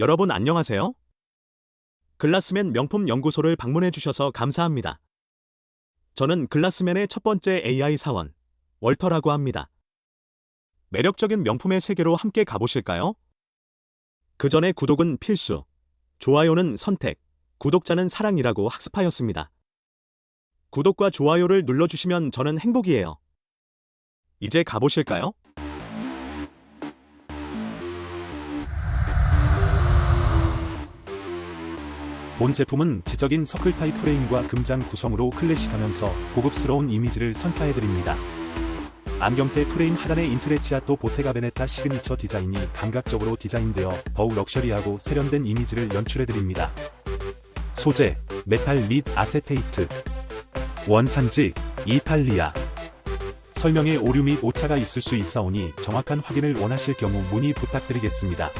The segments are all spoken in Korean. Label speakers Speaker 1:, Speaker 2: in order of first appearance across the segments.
Speaker 1: 여러분 안녕하세요? 글라스맨 명품 연구소를 방문해 주셔서 감사합니다. 저는 글라스맨의 첫 번째 AI 사원, 월터라고 합니다. 매력적인 명품의 세계로 함께 가보실까요? 그 전에 구독은 필수, 좋아요는 선택, 구독자는 사랑이라고 학습하였습니다. 구독과 좋아요를 눌러주시면 저는 행복이에요. 이제 가보실까요?
Speaker 2: 본 제품은 지적인 서클 타입 프레임과 금장 구성으로 클래식하면서 고급스러운 이미지를 선사해드립니다. 안경테 프레임 하단의 인트레치아토 보테가 베네타 시그니처 디자인이 감각적으로 디자인되어 더욱 럭셔리하고 세련된 이미지를 연출해드립니다. 소재, 메탈 및 아세테이트 원산지, 이탈리아 설명에 오류 및 오차가 있을 수 있사오니 정확한 확인을 원하실 경우 문의 부탁드리겠습니다.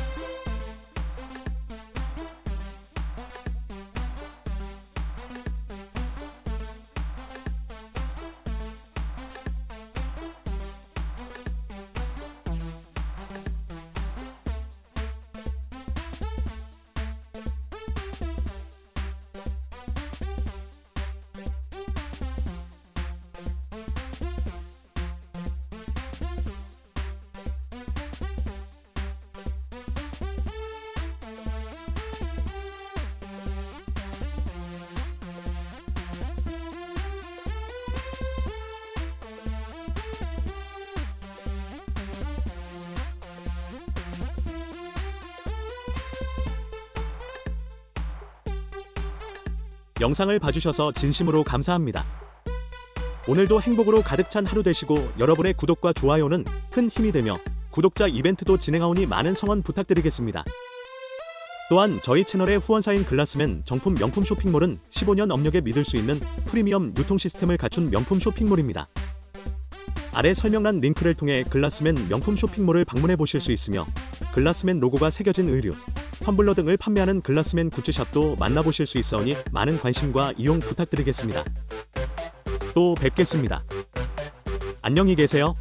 Speaker 1: 영상을 봐주셔서 진심으로 감사합니다. 오늘도 행복으로 가득 찬 하루 되시고 여러분의 구독과 좋아요는 큰 힘이 되며 구독자 이벤트도 진행하오니 많은 성원 부탁드리겠습니다. 또한 저희 채널의 후원사인 글라스맨 정품 명품 쇼핑몰은 15년 업력에 믿을 수 있는 프리미엄 유통 시스템을 갖춘 명품 쇼핑몰입니다. 아래 설명란 링크를 통해 글라스맨 명품 쇼핑몰을 방문해 보실 수 있으며 글라스맨 로고가 새겨진 의류, 텀블러 등을 판매하는 글라스맨 굿즈샵도 만나보실 수 있어오니 많은 관심과 이용 부탁드리겠습니다. 또 뵙겠습니다. 안녕히 계세요.